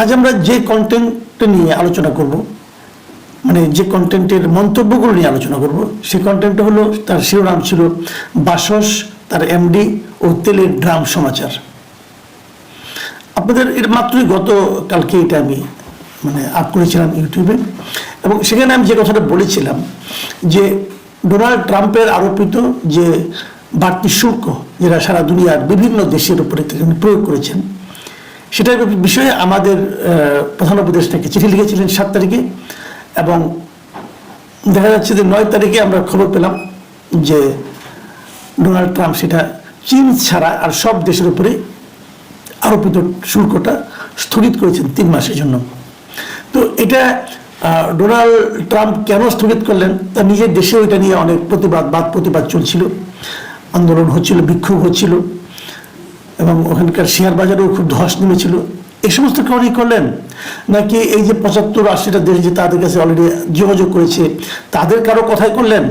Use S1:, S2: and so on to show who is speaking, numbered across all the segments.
S1: আজ আমরা যে কন্টেন্ট নিয়ে আলোচনা করব মানে যে কন্টেন্টের মন্তব্যগুলো নিয়ে আলোচনা করব, সেই কন্টেন্টটা হলো তার শিরোনাম ছিল বাসস, তার এমডি ও তেলের ড্রাম সমাচার। আপনাদের এর মাত্রই গত কালকে এটা আমি মানে আপ করেছিলাম ইউটিউবে, এবং সেখানে আমি যে কথাটা বলেছিলাম যে ডোনাল্ড ট্রাম্পের আরোপিত যে বাড়তি শুল্ক, যেটা সারা দুনিয়ার বিভিন্ন দেশের উপরে তিনি প্রয়োগ করেছেন সেটার বিষয়ে আমাদের প্রধান উপদেষ্টাকে চিঠি লিখেছিলেন সাত তারিখে এবং দেখা যাচ্ছে যে নয় তারিখে আমরা খবর পেলাম যে ডোনাল্ড ট্রাম্প সেটা চীন ছাড়া আর সব দেশের উপরে আরোপিত শুল্কটা স্থগিত করেছেন তিন মাসের জন্য। তো এটা ডোনাল্ড ট্রাম্প কেন স্থগিত করলেন? তার নিজের দেশেও এটা নিয়ে অনেক প্রতিবাদ বাদ প্রতিবাদ চলছিল, আন্দোলন হচ্ছিল, বিক্ষোভ হচ্ছিল। এবং ওখানকার শেয়ার বাজারেও খুব ধস নেমেছিল। এই সমস্ত কারণেই করলেন? নাকি এই যে পঁচাত্তর আশিটা দেশ যে তাদের কাছে অলরেডি যোগাযোগ করেছে, তাদের কারও কথাই করলেন?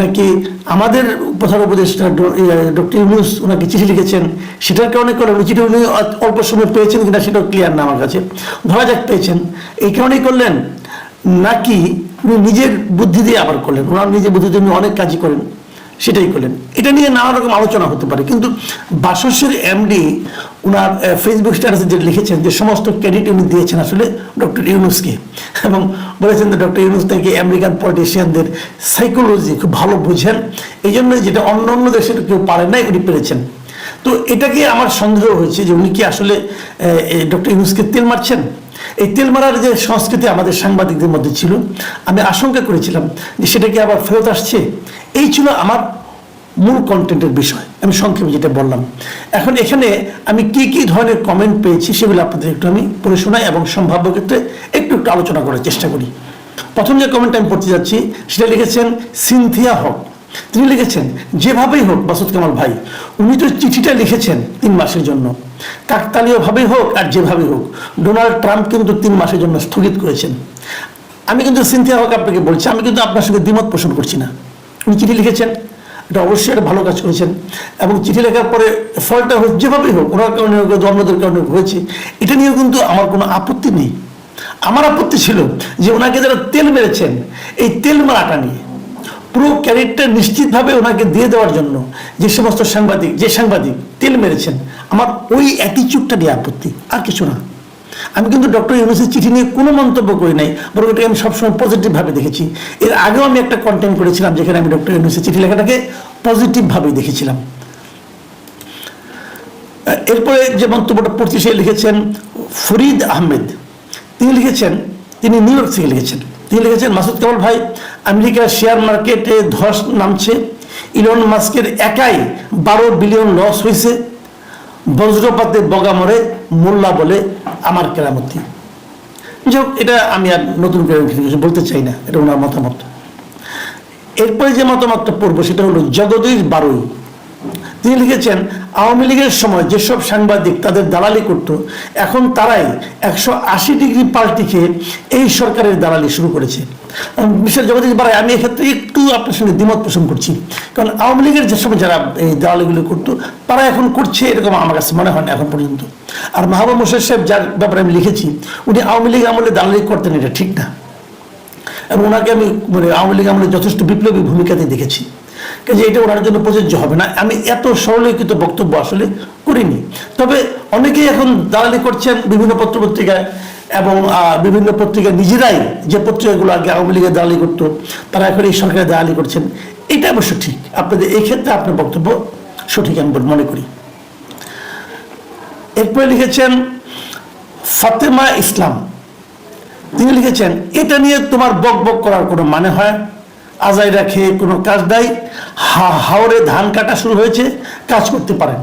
S1: নাকি আমাদের প্রধান উপদেষ্টা ডক্টর ইউনুস ওনাকে চিঠি লিখেছেন, সেটার কারণে করলেন? চিঠি উনি অল্প সময় পেয়েছেন কিনা সেটাও ক্লিয়ার না আমার কাছে। ধরা যাক পেয়েছেন। এই কারণেই করলেন? নাকি উনি নিজের বুদ্ধি দিয়ে আবার করলেন? ওনার নিজের বুদ্ধি দিয়ে উনি অনেক কাজই করেন। সেটাই করলেন। এটা নিয়ে নানা রকম আলোচনা হতে পারে, কিন্তু বাসসের এমডি ওনার ফেসবুক স্ট্যাটাসে যে লিখেছেন যে সমস্ত ক্রেডিট উনি দিয়েছেন আসলে ডক্টর ইউনুসকে এবং বলেছেন যে ডক্টর ইউনুস নাকি আমেরিকান পলিটিশিয়ানদের সাইকোলজি খুব ভালো বুঝেন। এই জন্য যেটা অন্য অন্য দেশের কেউ পারে নাই, উনি পেরেছেন। তো এটাকে আমার সন্দেহ হয়েছে যে উনি কি আসলে ডক্টর ইউনুসকে তেল মারছেন? এই তেল মারার যে সংস্কৃতি আমাদের সাংবাদিকদের মধ্যে ছিল, আমি আশঙ্কা করেছিলাম যে সেটা কি আবার ফেরত আসছে? এই ছিল আমার মূল কন্টেন্টের বিষয়, আমি সংক্ষেপে যেটা বললাম। এখন এখানে আমি কি কি ধরনের কমেন্ট পেয়েছি সেগুলো আপনাদের একটু আমি পড়ে শোনাই এবং সম্ভাব্য ক্ষেত্রে একটু একটু আলোচনা করার চেষ্টা করি। প্রথম যে কমেন্ট আমি পড়তে যাচ্ছি, সেটা লিখেছেন সিনথিয়া হক। তিনি লিখেছেন, যেভাবেই হোক বাসুদ কামাল ভাই, উনি তো চিঠিটা লিখেছেন তিন মাসের জন্য। কাকতালীয়ভাবেই হোক আর যেভাবেই হোক, ডোনাল্ড ট্রাম্প কিন্তু তিন মাসের জন্য স্থগিত করেছেন। আমি কিন্তু সিনথিয়া হক আপনাকে বলছি, আমি কিন্তু আপনার সঙ্গে দ্বিমত পোষণ করছি না। উনি চিঠি লিখেছেন, এটা অবশ্যই একটা ভালো কাজ করেছেন এবং চিঠি লেখার পরে ফলটা যেভাবেই হোক, ওনার কারণে হোক, ধর্মদের কারণে হয়েছে, এটা নিয়েও কিন্তু আমার কোনো আপত্তি নেই। আমার আপত্তি ছিল যে ওনাকে যারা তেল মেরেছেন, এই তেল মারাটা নিয়ে পুরো ক্যারেক্টার নিশ্চিতভাবে ওনাকে দিয়ে দেওয়ার জন্য যে সমস্ত সাংবাদিক, যে সাংবাদিক তেল মেরেছেন, আমার ওই অ্যাটিচিউডটা নিয়ে আপত্তি, আর কিছু না। আমি কিন্তু ডক্টর ইউনুসের চিঠি নিয়ে কোনো মন্তব্য করি নাই, বরং এটাকে আমি সবসময় পজিটিভভাবে দেখেছি। এর আগেও আমি একটা কন্টেন্ট করেছিলাম যেখানে আমি ডক্টর ইউনুসের চিঠি লেখাটাকে পজিটিভভাবে দেখেছিলাম। এরপরে যে মন্তব্যটা পড়তে সে লিখেছেন, ফরিদ আহমেদ। তিনি লিখেছেন, তিনি নিউ ইয়র্ক থেকে লিখেছেন। তিনি লিখেছেন, মাসুদ কামাল ভাই, আমেরিকার শেয়ার মার্কেটে ধস নামছে। ইলন মাস্কের একাই বারো বিলিয়ন লস হয়েছে। বজ্রপাতে বগা মরে মোল্লা বলে আমার কেরামতি। যাই এটা আমি আর নতুন করে বলতে চাই না, এটা ওনার মতামত। এরপরে যে মতামতটা পড়ব সেটা হলো, জগদীশ বারুই। তিনি লিখেছেন আওয়ামী লীগের সময় যেসব সাংবাদিক তাদের দালালি করত, এখন তারাই একশো আশি ডিগ্রি পাল্টি খেয়ে এই সরকারের দালালি শুরু করেছে। বিশেষ জগদীশ বারাই, আমি এক্ষেত্রে একটু আপনার সঙ্গে দ্বিমত পোষণ করছি। কারণ আওয়ামী লীগের যে সময় যারা এই দালালিগুলো করতো, তারা এখন করছে এরকম আমার কাছে মনে হয় না এখন পর্যন্ত। আর মাহবুব মোশের সাহেব যার ব্যাপারে আমি লিখেছি, উনি আওয়ামী লীগ আমলে দালালি করতেন, এটা ঠিক না। এবং ওনাকে আমি মানে আওয়ামী লীগ আমলে যথেষ্ট বিপ্লবী ভূমিকাতে দেখেছি। কাজে এটা ওনার জন্য প্রযোজ্য হবে না। আমি এত সরলীকৃত বক্তব্য আসলে করিনি। তবে অনেকেই এখন দালালি করছেন বিভিন্ন পত্রপত্রিকায় এবং বিভিন্ন পত্রিকা নিজেরাই যে পত্রিকাগুলো আগে আওয়ামী লীগের দালালি করতো, তারা এখন এই সরকারের দালালি করছেন। এটা অবশ্য ঠিক। আপনাদের এই ক্ষেত্রে আপনার বক্তব্য সঠিক আমি মনে করি। এরপরে লিখেছেন, ফাতেমা ইসলাম। তিনি লিখেছেন, এটা নিয়ে তোমার বক বক করার কোনো মানে হয়? আজাইরা খেয়ে কোনো কাজ দেয়, হা- হাওড়ে ধান কাটা শুরু হয়েছে, কাজ করতে পারেন।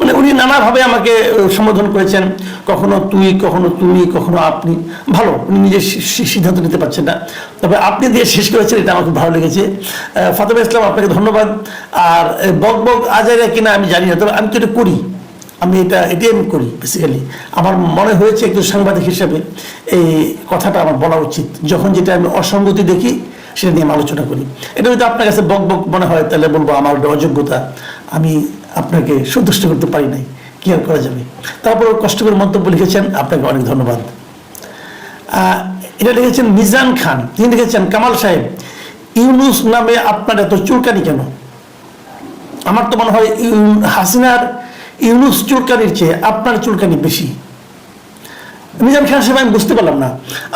S1: মানে উনি নানাভাবে আমাকে সম্বোধন করেছেন, কখনো তুই, কখনো তুমি, কখনো আপনি, ভালো, উনি নিজে সি- সি- সিদ্ধান্ত নিতে পারছেন না। তবে আপনি দিয়ে শেষ করেছেন, এটা আমার খুব ভালো লেগেছে। ফাতেমা ইসলাম, আপনাকে ধন্যবাদ। আর বক বক আজাইরা কিনা আমি জানি না, তবে আমি তো এটা করি। আমি এটা এটাই আমি করি বেসিক্যালি আমার মনে হয়েছে একজন সাংবাদিক হিসেবে, এই কথাটা আমার বলা উচিত। যখন যেটা আমি অসঙ্গতি দেখি সেটা নিয়ে আলোচনা করি। এটা যদি আপনার কাছে বক বক মনে হয়, তাহলে বলব আমার অযোগ্যতা আমি আপনাকে সন্তুষ্ট করতে পারি নাই। কি আর করা যাবে? তারপর কষ্ট করে মন্তব্য লিখেছেন, আপনাকে অনেক ধন্যবাদ। এটা লিখেছেন মিজান খান। তিনি লিখেছেন, কামাল সাহেব, ইউনুস নামে আপনার এত চুলকানি কেন? আমার তো মনে হয় হাসিনার ইউনুস চুলকানির চেয়ে আপনার চুলকানি বেশি। মিজান খান সাহেব, আমি বুঝতে পারলাম না।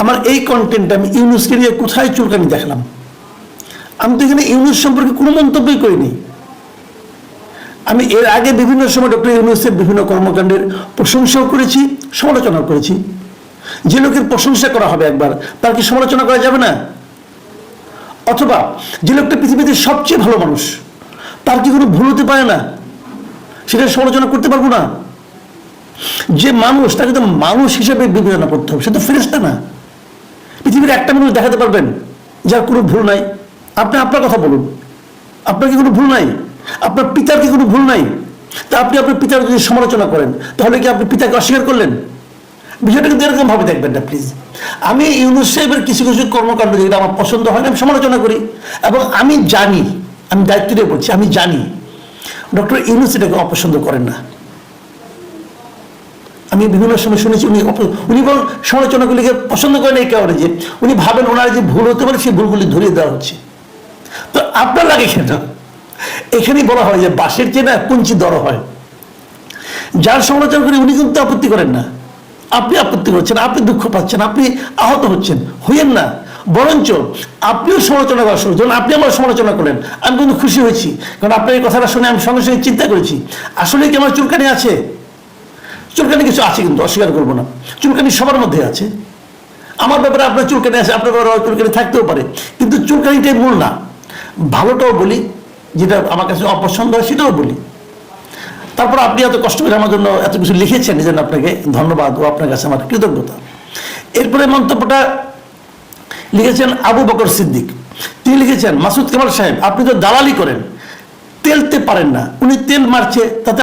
S1: আমার এই কন্টেন্ট আমি ইউনুসকে নিয়ে কোথায় চুলকানি দেখলাম? আমি তো এখানে ইউনুস সম্পর্কে কোনো মন্তব্যই করিনি। আমি এর আগে বিভিন্ন সময় ডক্টর ইউনুসের বিভিন্ন কর্মকাণ্ডের প্রশংসাও করেছি, সমালোচনাও করেছি। যে লোকের প্রশংসা করা হবে একবার, তার কি সমালোচনা করা যাবে না? অথবা যে লোকটা পৃথিবীতে সবচেয়ে ভালো মানুষ, তার কি কোনো ভুল হতে পারে না? সেটা সমালোচনা করতে পারব না? যে মানুষ, তাকে তো মানুষ হিসেবে বিবেচনা করতে হবে। সে তো ফেরেস্তা না। পৃথিবীর একটা মানুষ দেখাতে পারবেন, যার কোনো ভুল নাই। আপনি আপনার কথা বলুন। আপনার কি কোনো ভুল নাই? আপনার পিতার কি কোনো ভুল নাই? তা আপনি আপনার পিতার যদি সমালোচনা করেন, তাহলে কি আপনি পিতাকে অস্বীকার করলেন? বিষয়টা কিন্তু এরকম ভাবে দেখবেন না প্লিজ আমি ইউনুস সাহেবের কিছু কিছু কর্মকাণ্ড যেগুলো আমার পছন্দ হয় না, আমি সমালোচনা করি। এবং আমি জানি, আমি দায়িত্ব দিয়ে বলছি, আমি জানি। ডক্টর ইউনুস এটাকে অপছন্দ করেন না। আমি বিভিন্ন সময় শুনেছি, উনি উনি বরং সমালোচনাগুলিকে পছন্দ করেন এই কারণে যে, উনি ভাবেন ওনার যে ভুল হতে পারে, সেই ভুলগুলি ধরিয়ে দেওয়া হচ্ছে। তো আপনার লাগে কেন? এখানেই বলা হয় যে, বাঁশের চেয়ে না কুঞ্চি দর হয়। যার সমালোচনা করি উনি কিন্তু আপত্তি করেন না। আপনি আপত্তি করছেন, আপনি দুঃখ পাচ্ছেন, আপনি আহত হচ্ছেন, হইয়েন না। বরঞ্চ আপনিও সমালোচনা করা শুরু আপনি আমার সমালোচনা করেন আমি কিন্তু খুশি হয়েছি। কারণ আপনার এই কথাটা শুনে আমি সঙ্গে সঙ্গে চিন্তা করেছি আসলে কি আমার চুলকানি আছে? চুলকানি কিছু আছে কিন্তু, অস্বীকার করব না। চুলকানি সবার মধ্যে আছে। আমার ব্যাপারে আপনার চুলকানি আছে, আপনার ব্যাপারে চুলকানি থাকতেও পারে। কিন্তু চুলকানিটাই মূল না। ভালোটাও বলি, যেটা আমার কাছে অপছন্দ হয় সেটাও বলি। তারপর আপনি এত কষ্ট করে আমার জন্য এত কিছু লিখেছেন, এই জন্য আপনাকে ধন্যবাদ ও আপনার কাছে আমার কৃতজ্ঞতা। এরপরে মন্তব্যটা লিখেছেন আবু বকর সিদ্দিক। তিনি লিখেছেন, মাসুদ কামাল সাহেব, আপনি তো দালালি করেন। তেলতে পারেন না। উনি তেল মারছে, তাতে